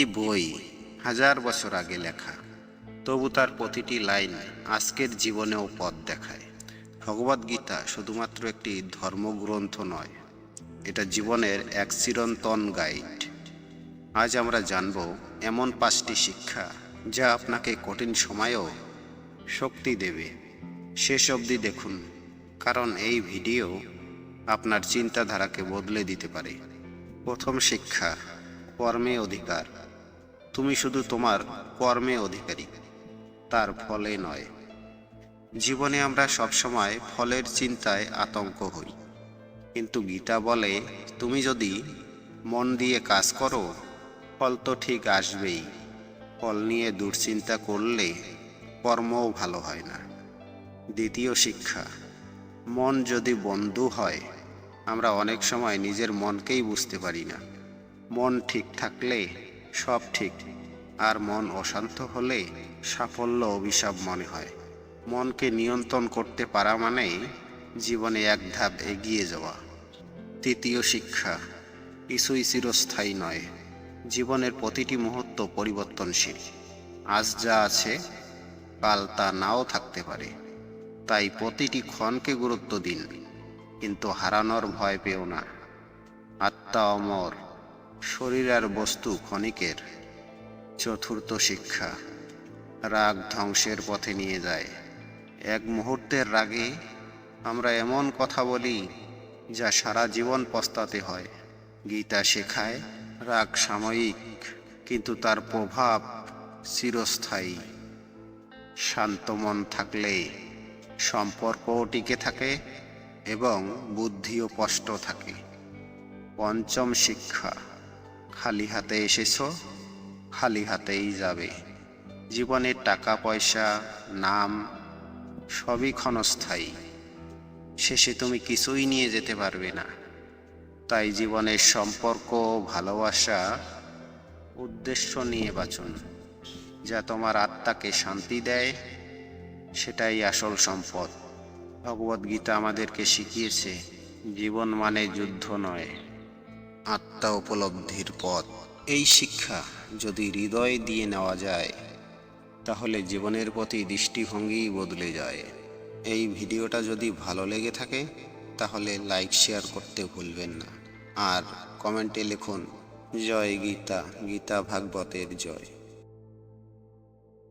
একটি বই হাজার বছর আগে লেখা। তবু তার প্রতিটি লাইন আজকের জীবনেও পথ দেখায়। ভগবদ্গীতা শুধুমাত্র একটি ধর্মগ্রন্থ নয়, এটা জীবনের এক চিরন্তন গাইড। আজ আমরা জানব এমন পাঁচটি শিক্ষা যা আপনাকে কঠিন সময়েও শক্তি দেবে। শেষ অবধি দেখুন, কারণ এই ভিডিও আপনার চিন্তাধারাকে বদলে দিতে পারে। প্রথম শিক্ষা, কর্মে অধিকার। তুমি শুধু তোমার কর্মে অধিকারী। তার ফলে নয়। জীবনে আমরা সবসময় ফলের চিন্তায় আতঙ্ক হই। কিন্তু গীতা বলে, তুমি যদি মন দিয়ে কাজ করো, ফল তো ঠিক আসবেই। ফল নিয়ে দুশ্চিন্তা করলে কর্মও ভালো হয় না। দ্বিতীয় শিক্ষা, মন যদি বন্ধু হয়, আমরা অনেক সময় নিজের মনকেই বুঝতে পারি না। মন ঠিক থাকলে সব ঠিক। আর মন অশান্ত হলে সাফল্য অভিশাপ মনে হয়। মনকে নিয়ন্ত্রণ করতে পারা মানেই জীবনে এক ধাপ এগিয়ে যাওয়া। তৃতীয় শিক্ষা, কিছুই চিরস্থায়ী নয়। জীবনের প্রতিটি মুহূর্ত পরিবর্তনশীল। আজ যা আছে, কাল তা নাও থাকতে পারে। তাই প্রতিটি ক্ষণকে গুরুত্ব দিন, কিন্তু হারানোর ভয় পেও না। আত্মা অমর। শরীর আর বস্তু ক্ষণিকের। চতুর্থ শিক্ষা, রাগ ধ্বংসের পথে নিয়ে যায়। এক মুহূর্তের রাগে আমরা এমন কথা বলি যা সারা জীবন পস্তাতে হয়। গীতা শেখায়, রাগ সাময়িক, কিন্তু তার প্রভাব চিরস্থায়ী। শান্ত মন থাকলে সম্পর্কও টিকে থাকে এবং বুদ্ধিও স্পষ্ট থাকে। পঞ্চম শিক্ষা খালি হাতে এসেছ, খালি হাতেই যাবে। জীবনের টাকা, পয়সা, নাম, সবই ক্ষণস্থায়ী। শেষে তুমি কিছুই নিয়ে যেতে পারবে না। তাই জীবনের সম্পর্ক, ভালোবাসা, উদ্দেশ্য নিয়ে বাঁচুন। যা তোমার আত্মাকে শান্তি দেয়, সেটাই আসল সম্পদ। ভগবদ্গীতা আমাদেরকে শিখিয়েছে, জীবন মানে যুদ্ধ নয়। আত্মা উপলব্ধির পথ। এই শিক্ষা যদি হৃদয় দিয়ে নেওয়া যায়, তাহলে জীবনের প্রতি দৃষ্টিভঙ্গিই বদলে যায়। এই ভিডিওটা যদি ভালো লেগে থাকে, তাহলে লাইক, শেয়ার করতে ভুলবেন না। আর কমেন্টে লিখুন, জয় গীতা গীতা ভাগবতের জয়।